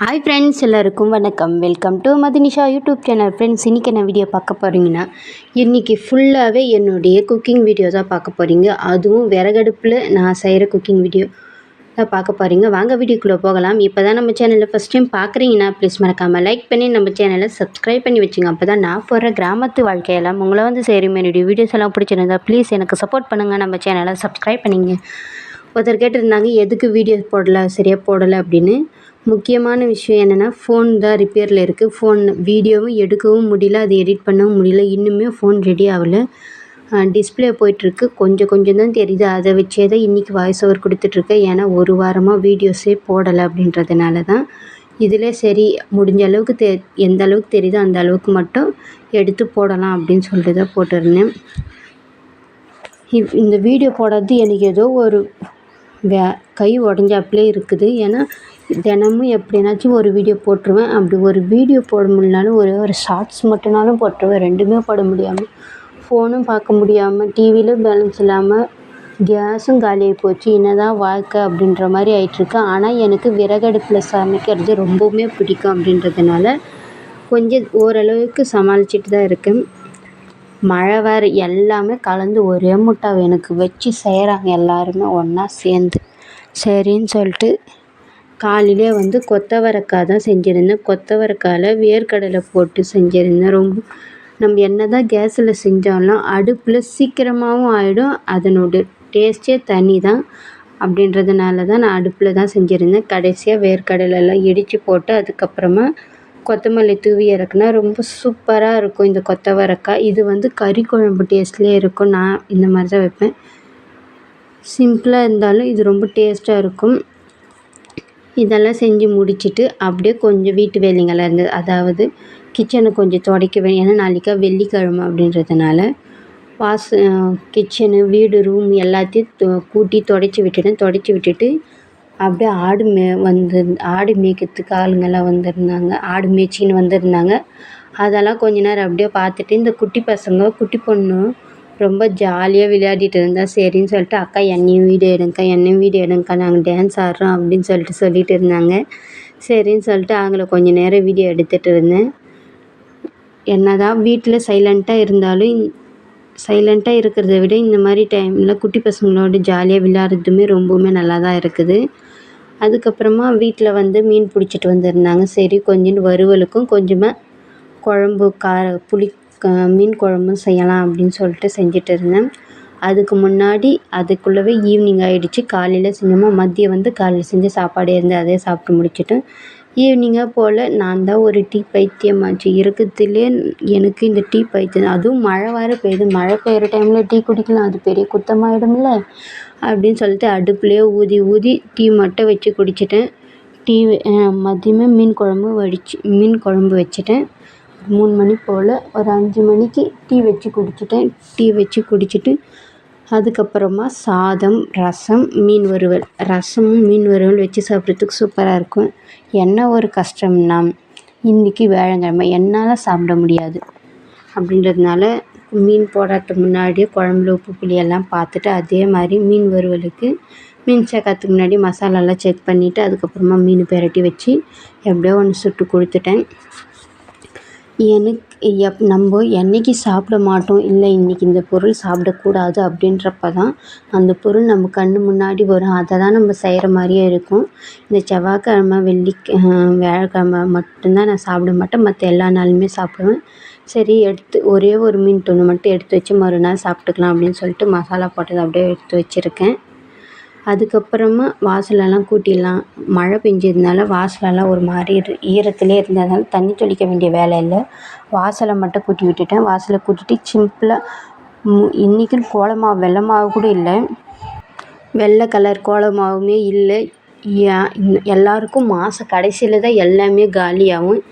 Hi friends எல்லாருக்கும் வணக்கம். Welcome to Madhinisha YouTube channel. Friends இன்றைக்கி என்ன வீடியோ பார்க்க போகிறீங்கன்னா இன்றைக்கி ஃபுல்லாகவே என்னுடைய குக்கிங் வீடியோ தான் பார்க்க போகிறீங்க அதுவும் விறகடுப்பில் நான் செய்கிற குக்கிங் வீடியோ தான் பார்க்க போகிறீங்க வாங்க வீடியோக்குள்ளே போகலாம். இப்போ தான் நம்ம சேனலில் ஃபஸ்ட் டைம் பார்க்குறீங்கன்னா ப்ளீஸ் மறக்காமல் லைக் பண்ணி நம்ம சேனலை சப்ஸ்கிரைப் பண்ணி வச்சுங்க. அப்போ தான் நான் போகிற கிராமத்து வாழ்க்கையெல்லாம் உங்களை வந்து சரி என்னுடைய வீடியோஸ் எல்லாம் பிடிச்சிருந்தா ப்ளீஸ் எனக்கு சப்போர்ட் பண்ணுங்கள் நம்ம சேனலை சப்ஸ்கிரைப் பண்ணிங்க. ஒருத்தர் கேட்டிருந்தாங்க எதுக்கு வீடியோ போடலை? சரியாக போடலை? அப்படின்னு. முக்கியமான விஷயம் என்னென்னா ஃபோன் தான் ரிப்பேரில் இருக்குது ஃபோன் வீடியோவும் எடுக்கவும் முடியல அதை எடிட் பண்ணவும் முடியல. இன்னுமே ஃபோன் ரெடி ஆகலை. டிஸ்பிளே போயிட்டுருக்கு. கொஞ்சம் கொஞ்சம் தான் தெரியுது. அதை வச்சே தான் இன்றைக்கி வாய்ஸ் ஓவர் கொடுத்துட்ருக்கேன் ஏன்னா ஒரு வாரமாக வீடியோஸே போடலை அப்படின்றதுனால தான். இதில் சரி முடிஞ்ச அளவுக்கு தெ எந்த அளவுக்கு தெரியுதோ அந்த அளவுக்கு மட்டும் எடுத்து போடலாம் அப்படின்னு சொல்லிட்டு தான் போட்டிருந்தேன். இவ் இந்த வீடியோ போடாதது எனக்கு ஏதோ ஒரு வே கை உடஞ்சாப்புலே இருக்குது. ஏன்னா தினமும் எப்படினாச்சும் ஒரு வீடியோ போட்டுருவேன். அப்படி ஒரு வீடியோ போட முடியலனாலும் ஒரே ஒரு ஷார்ட்ஸ் மட்டும்னாலும் போட்டுருவேன். ரெண்டுமே போட முடியாமல் ஃபோனும் பார்க்க முடியாமல் டிவியிலும் பேலன்ஸ் இல்லாமல் கேஸும் காலியாகி போச்சு. என்ன தான் வாழ்க்கை அப்படின்ற மாதிரி ஆயிட்டிருக்கு. ஆனால் எனக்கு விறகடுப்பில் சமைக்கிறது ரொம்பவுமே பிடிக்கும் அப்படின்றதுனால கொஞ்சம் ஓரளவுக்கு சமாளிச்சுட்டு தான் இருக்கேன். மழை வேறு எல்லாமே கலந்து ஒரே முட்டாவை எனக்கு வச்சு செய்கிறாங்க எல்லாருமே ஒன்றா சேர்ந்து. சரின்னு சொல்லிட்டு காலையிலே வந்து கொத்தவரக்காய் தான் செஞ்சுருந்தேன். கொத்தவரக்காயில் வேர்க்கடலை போட்டு செஞ்சுருந்தேன். ரொம்ப நம்ம என்ன தான் கேஸில் செஞ்சாலும் அடுப்பில் சீக்கிரமாகவும் ஆகிடும் அதனோட டேஸ்ட்டே தனி தான். அப்படின்றதுனால தான் நான் அடுப்பில் தான் செஞ்சுருந்தேன். கடைசியாக வேர்க்கடலைலாம் இடித்து போட்டு அதுக்கப்புறமா கொத்தமல்லி தூவி இறக்குனா ரொம்ப சூப்பராக இருக்கும் இந்த கொத்தவரக்காய். இது வந்து கறி குழம்பு டேஸ்ட்லேயே இருக்கும். நான் இந்த மாதிரி தான் வைப்பேன். சிம்பிளாக இருந்தாலும் இது ரொம்ப டேஸ்ட்டாக இருக்கும். இதெல்லாம் செஞ்சு முடிச்சுட்டு அப்படியே கொஞ்சம் வீட்டு வேலைங்களாக இருந்தது. அதாவது கிச்சனை கொஞ்சம் துடைக்க வேணும் ஏன்னா நாளைக்கு வெள்ளிக்கிழமை அப்படின்றதுனால வாச கிச்சனு வீடு ரூம் எல்லாத்தையும் கூட்டி துடைச்சி விட்டுட்டேன். துடைச்சி விட்டுட்டு அப்படியே ஆடு மே வந்து ஆடு மேய்க்கிறதுக்கு ஆளுங்கெல்லாம் வந்திருந்தாங்க. ஆடு மேய்ச்சின்னு வந்திருந்தாங்க. அதெல்லாம் கொஞ்ச நேரம் அப்படியே பார்த்துட்டு இந்த குட்டி பசங்க குட்டி பொண்ணு ரொம்ப ஜாலியாக விளையாடிட்டு இருந்தேன் சரின்னு சொல்லிட்டு அக்கா என்னையும் வீடியோ எடுங்கக்கா என்னையும் வீடியோ எடுங்கக்கா நாங்கள் டான்ஸ் ஆடுறோம் அப்படின்னு சொல்லிட்டு சொல்லிட்டு இருந்தாங்க. சரின்னு சொல்லிட்டு அவங்கள கொஞ்சம் நேரம் வீடியோ எடுத்துகிட்டு இருந்தேன். என்ன தான் வீட்டில் சைலண்ட்டாக இருந்தாலும் சைலண்ட்டாக இருக்கிறத விட இந்த மாதிரி டைமில் குட்டி பசங்களோட ஜாலியாக விளையாடுறதுமே ரொம்பவுமே நல்லா தான் இருக்குது. அதுக்கப்புறமா வீட்டில் வந்து மீன் பிடிச்சிட்டு வந்திருந்தாங்க. சரி கொஞ்சம் வறுவலுக்கும் கொஞ்சமாக குழம்பு கார புளி மீன் குழம்பும் செய்யலாம் அப்படின்னு சொல்லிட்டு செஞ்சுட்டு இருந்தேன். அதுக்கு முன்னாடி அதுக்குள்ளவே ஈவினிங் ஆகிடுச்சி காலையில் செஞ்சோமா மதியம் வந்து காலையில் செஞ்ச சாப்பாடே இருந்து அதே சாப்பிட்டு முடிச்சிட்டேன். ஈவினிங்காக போல் நான் தான் ஒரு டீ பைத்தியமாச்சு. இருக்கிறதுலே எனக்கு இந்த டீ பைத்தியம் அதுவும் மழை வேறு பெய்யுது. மழை பெய்கிற டைமில் டீ குடிக்கலாம் அது பெரிய குத்தமாயிடும்ல அப்படின்னு சொல்லிட்டு அடுப்புலேயே ஊதி ஊதி டீ மட்டும் வச்சு குடிச்சிட்டேன். டீ மதியமே மீன் குழம்பு வடிச்சு மீன் குழம்பு வச்சுட்டேன். மூணு மணி போல் ஒரு அஞ்சு மணிக்கு டீ வச்சு குடிச்சிட்டேன். டீ வச்சு குடிச்சிட்டு அதுக்கப்புறமா சாதம் ரசம் மீன் வறுவல். ரசமும் மீன் வறுவல் வச்சு சாப்பிட்றதுக்கு சூப்பராக இருக்கும். என்ன ஒரு கஷ்டம்னா இன்றைக்கி வியாழக்கிழமை என்னால் சாப்பிட முடியாது. அப்படின்றதுனால மீன் போடுறதுக்கு முன்னாடியே குழம்புல உப்பு புளி எல்லாம் பார்த்துட்டு அதே மாதிரி மீன் வறுவலுக்கு மீன் சேர்க்கறதுக்கு முன்னாடி மசாலாலாம் செக் பண்ணிவிட்டு அதுக்கப்புறமா மீன் பிரட்டி வச்சு எப்படியோ ஒன்று சுட்டு கொடுத்துட்டேன். எனக்கு எப் நம்ம என்றைக்கி சாப்பிட மாட்டோம் இல்லை இன்றைக்கி இந்த பொருள் சாப்பிடக்கூடாது அப்படின்றப்ப தான் அந்த பொருள் நம்ம கண் முன்னாடி வரும். அதை தான் நம்ம செய்கிற மாதிரியே இருக்கும். இந்த செவ்வாய்க்கிழம வெள்ளி வியாழக்கிழம மட்டும்தான் நான் சாப்பிட மாட்டேன். மற்ற எல்லா நாளுமே சாப்பிடுவேன். சரி எடுத்து ஒரே ஒரு மீன் துண்டு மட்டும் எடுத்து வச்சு மறுநாள் சாப்பிட்டுக்கலாம் அப்படின்னு சொல்லிட்டு மசாலா போட்டதை அப்படியே எடுத்து வச்சுருக்கேன். அதுக்கப்புறமா வாசலெல்லாம் கூட்டிடலாம். மழை பெஞ்சதுனால வாசலெல்லாம் ஒரு மாதிரி ஈரத்துலேயே இருந்ததுனால தண்ணி தெளிக்க வேண்டிய வேலை இல்லை. வாசலை மட்டும் கூட்டி விட்டுட்டேன். வாசலை கூட்டிட்டு சிம்பிளாக இன்றைக்குன்னு மாவு வெள்ளை மாவு கூட இல்லை. வெள்ளை கலர் கோலமாவுமே இல்லை. எல்லாருக்கும் மாத கடைசியில் தான் எல்லாமே காலியாகும்.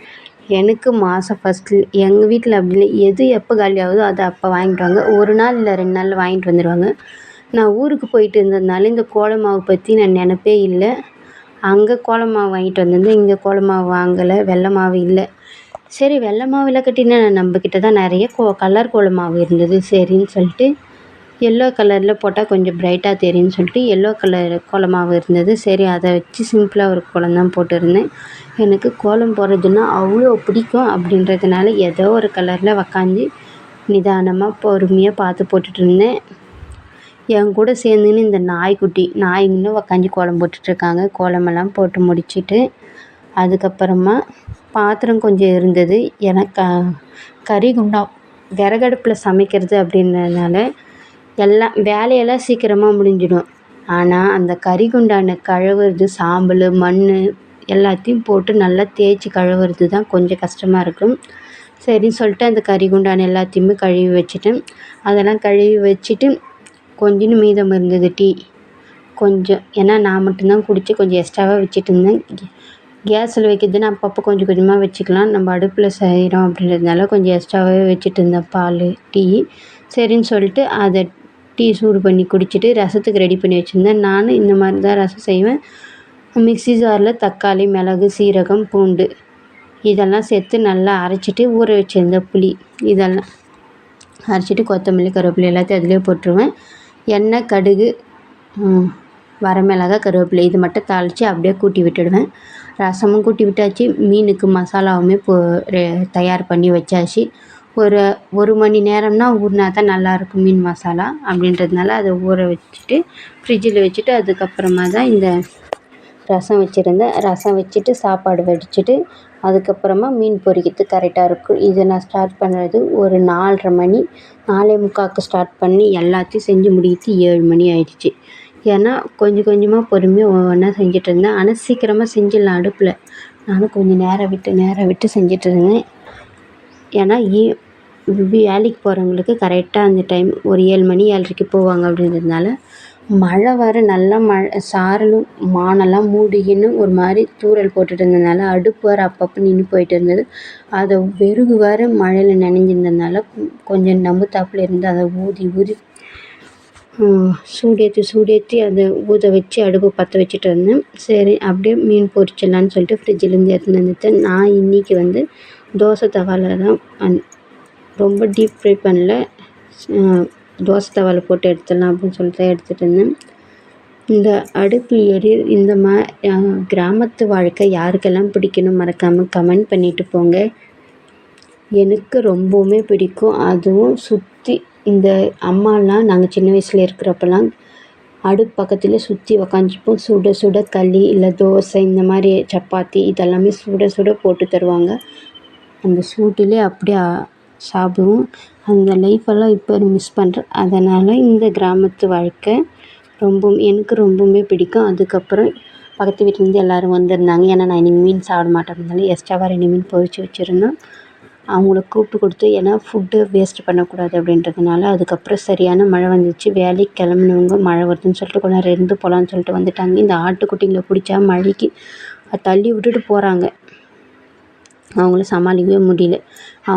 எனக்கு மாதம் ஃபஸ்ட்டு எங்கள் வீட்டில் அப்படி இல்லை. எது எப்போ காலியாகுதோ அதை அப்போ வாங்கிட்டு வாங்க. ஒரு நாள் இல்லை ரெண்டு நாளில் வாங்கிட்டு வந்துடுவாங்க நான் ஊருக்கு போயிட்டு இருந்ததுனால இந்த கோலம் மாவு பற்றி நான் நினப்பே இல்லை. அங்கே கோலமாவு வாங்கிட்டு வந்திருந்தேன். இங்கே கோலமாவு வாங்கலை. வெள்ளை மாவு இல்லை. சரி வெள்ளை மாவு இல்லை கட்டினா நம்மக்கிட்ட தான் நிறைய கோ கலர் கோலமாவு இருந்தது. சரின்னு சொல்லிட்டு எல்லோ கலரில் போட்டால் கொஞ்சம் ப்ரைட்டாக தெரியும்னு சொல்லிட்டு எல்லோ கலர் கோலமாவு இருந்தது. சரி அதை வச்சு சிம்பிளாக ஒரு கோலம் தான் போட்டிருந்தேன். எனக்கு கோலம் போடுறதுன்னா அவ்வளோ பிடிக்கும் அப்படின்றதுனால ஏதோ ஒரு கலரில் உக்காந்து நிதானமாக பொறுமையாக பார்த்து போட்டுட்ருந்தேன் என் கூட சேர்ந்துன்னு இந்த நாய்க்குட்டி நாய்ங்கன்னு உக்காஞ்சி கோலம் போட்டுட்ருக்காங்க. கோலமெல்லாம் போட்டு முடிச்சுட்டு அதுக்கப்புறமா பாத்திரம் கொஞ்சம் இருந்தது. எனக்கு கறி குண்டா விறகடுப்பில் சமைக்கிறது அப்படின்றதுனால எல்லாம் வேலையெல்லாம் சீக்கிரமாக முடிஞ்சிடும். ஆனால் அந்த கறி குண்டானை கழுவுறது சாம்பல் மண் எல்லாத்தையும் போட்டு நல்லா தேய்ச்சி கழுவுறது தான் கொஞ்சம் கஷ்டமாக இருக்கும். சரின்னு சொல்லிட்டு அந்த கறி குண்டான் எல்லாத்தையுமே கழுவி வச்சுட்டேன். அதெல்லாம் கழுவி வச்சுட்டு கொஞ்சோண்டு மீதம் இருந்தது டீ. கொஞ்சம் ஏன்னா நான் மட்டும்தான் குடித்து கொஞ்சம் எக்ஸ்ட்ராவாக வச்சுட்டு இருந்தேன். கேஸில் வைக்கிறதுன்னா அப்பப்போ கொஞ்சம் கொஞ்சமாக வச்சுக்கலாம். நம்ம அடுப்பில் செய்கிறோம் அப்படின்றதுனால கொஞ்சம் எக்ஸ்ட்ராவாகவே வச்சுட்டு இருந்தேன் பால் டீ. சரின்னு சொல்லிட்டு அதை டீ சூடு பண்ணி குடிச்சிட்டு ரசத்துக்கு ரெடி பண்ணி வச்சுருந்தேன். நானும் இந்த மாதிரி தான் ரசம் செய்வேன். மிக்சி ஜாரில் தக்காளி மிளகு சீரகம் பூண்டு இதெல்லாம் சேர்த்து நல்லா அரைச்சிட்டு ஊற வச்சுருந்த புளி இதெல்லாம் அரைச்சிட்டு கொத்தமல்லி கருவேப்பிலை எல்லாத்தையும் அதிலே போட்டுருவேன். எண்ணெய் கடுகு வரமிளகா கருவேப்பிலை இது மட்டும் தாளித்து அப்படியே கூட்டி விட்டுடுவேன். ரசமும் கூட்டி விட்டாச்சு. மீனுக்கு மசாலாவுமே போ தயார் பண்ணி வச்சாச்சு. ஒரு ஒரு மணி நேரம்னா ஊறினா தான் நல்லாயிருக்கும் மீன் மசாலா அப்படின்றதுனால அதை ஊற வச்சுட்டு ஃப்ரிட்ஜில் வச்சுட்டு அதுக்கப்புறமா தான் இந்த ரசம் வச்சுருந்தேன். ரசம் வச்சுட்டு சாப்பாடு வடிச்சிட்டு அதுக்கப்புறமா மீன் பொரிக்கிறதுக்கு கரெக்டாக இருக்கும். இதை நான் ஸ்டார்ட் பண்ணுறது ஒரு நாலரை மணி. நாலே முக்காக்கு ஸ்டார்ட் பண்ணி எல்லாத்தையும் செஞ்சு முடிக்கிறது ஏழு மணி ஆயிடுச்சு. ஏன்னா கொஞ்சம் கொஞ்சமாக பொறுமையாக ஒவ்வொன்றா செஞ்சுட்டு இருந்தேன். ஆனால் சீக்கிரமாக செஞ்சிடலாம் அடுப்பில். நானும் கொஞ்சம் நேரம் விட்டு நேரம் விட்டு செஞ்சுட்டு இருந்தேன். ஏன்னா ஈ வேலைக்கு போகிறவங்களுக்கு கரெக்டாக அந்த டைம் ஒரு ஏழு மணி ஏழரைக்கு போவாங்க அப்படின்றதுனால மழை வேறு நல்லா மழை சாரலும் வானெல்லாம் மூடிக்கின்னு ஒரு மாதிரி தூறல் போட்டுட்டு இருந்ததுனால அடுப்பு வேறு அப்பப்போ நின்று போயிட்டு இருந்தது. அதை வெறுகு வேறு மழையில் நனைஞ்சிருந்ததுனால கொஞ்சம் நம்புத்தாப்புல இருந்து அதை ஊதி ஊதி சூடேற்றி சூடேற்றி அதை ஊத வச்சு அடுப்பு பற்ற வச்சுட்டு இருந்தேன். சரி அப்படியே மீன் பொரிச்சிடலான்னு சொல்லிட்டு ஃப்ரிட்ஜிலேருந்து எடுத்துன்னு வந்துட்டேன். நான் இன்றைக்கி வந்து தோசை தவாவில் தான் ரொம்ப டீப் ஃப்ரை பண்ணல. தோசை தவாவில் போட்டு எடுத்துடலாம் அப்படின்னு சொல்லிட்டு தான் எடுத்துகிட்டு இருந்தேன். இந்த அடுப்பு எரி இந்த மா கிராமத்து வாழ்க்கை யாருக்கெல்லாம் பிடிக்கணும் மறக்காமல் கமெண்ட் பண்ணிவிட்டு போங்க. எனக்கு ரொம்பவுமே பிடிக்கும். அதுவும் சுற்றி இந்த அம்மாலாம் நாங்கள் சின்ன வயசில் இருக்கிறப்பெல்லாம் அடுப்பு பக்கத்தில் சுற்றி உக்காந்துப்போம் சுட சுட களி இல்லை தோசை இந்த மாதிரி சப்பாத்தி இதெல்லாமே சுட சுட போட்டு தருவாங்க. அந்த சூட்டிலே அப்படியே சாப்பிடுவோம். அந்த லைஃப்பெல்லாம் இப்போ மிஸ் பண்ணுறேன் அதனால் இந்த கிராமத்து வாழ்க்கை ரொம்பவும் எனக்கு ரொம்பவுமே பிடிக்கும். அதுக்கப்புறம் பக்கத்து வீட்டிலேருந்து எல்லோரும் வந்திருந்தாங்க. ஏன்னா நான் இன்றைக்கி மீன் சாப்பிட மாட்டேன்றதுனால எக்ஸ்ட்ராவாக ரெண்டு மீன் பொறிச்சு வச்சுருந்தோம். அவங்கள கூப்பிட்டு கொடுத்து ஏன்னா ஃபுட்டு வேஸ்ட் பண்ணக்கூடாது அப்படின்றதுனால அதுக்கப்புறம் சரியான மழை வந்துச்சு. வேலைக்கு கிளம்புனவங்க மழை வருதுன்னு சொல்லிட்டு கொஞ்ச நேரம் இருந்து போகலான்னு சொல்லிட்டு வந்துட்டாங்க. இந்த ஆட்டுக்குட்டிங்களை பிடிச்சா மழைக்கு தள்ளி விட்டுட்டு போகிறாங்க அவங்கள சமாளிக்கவே முடியல. அவங்க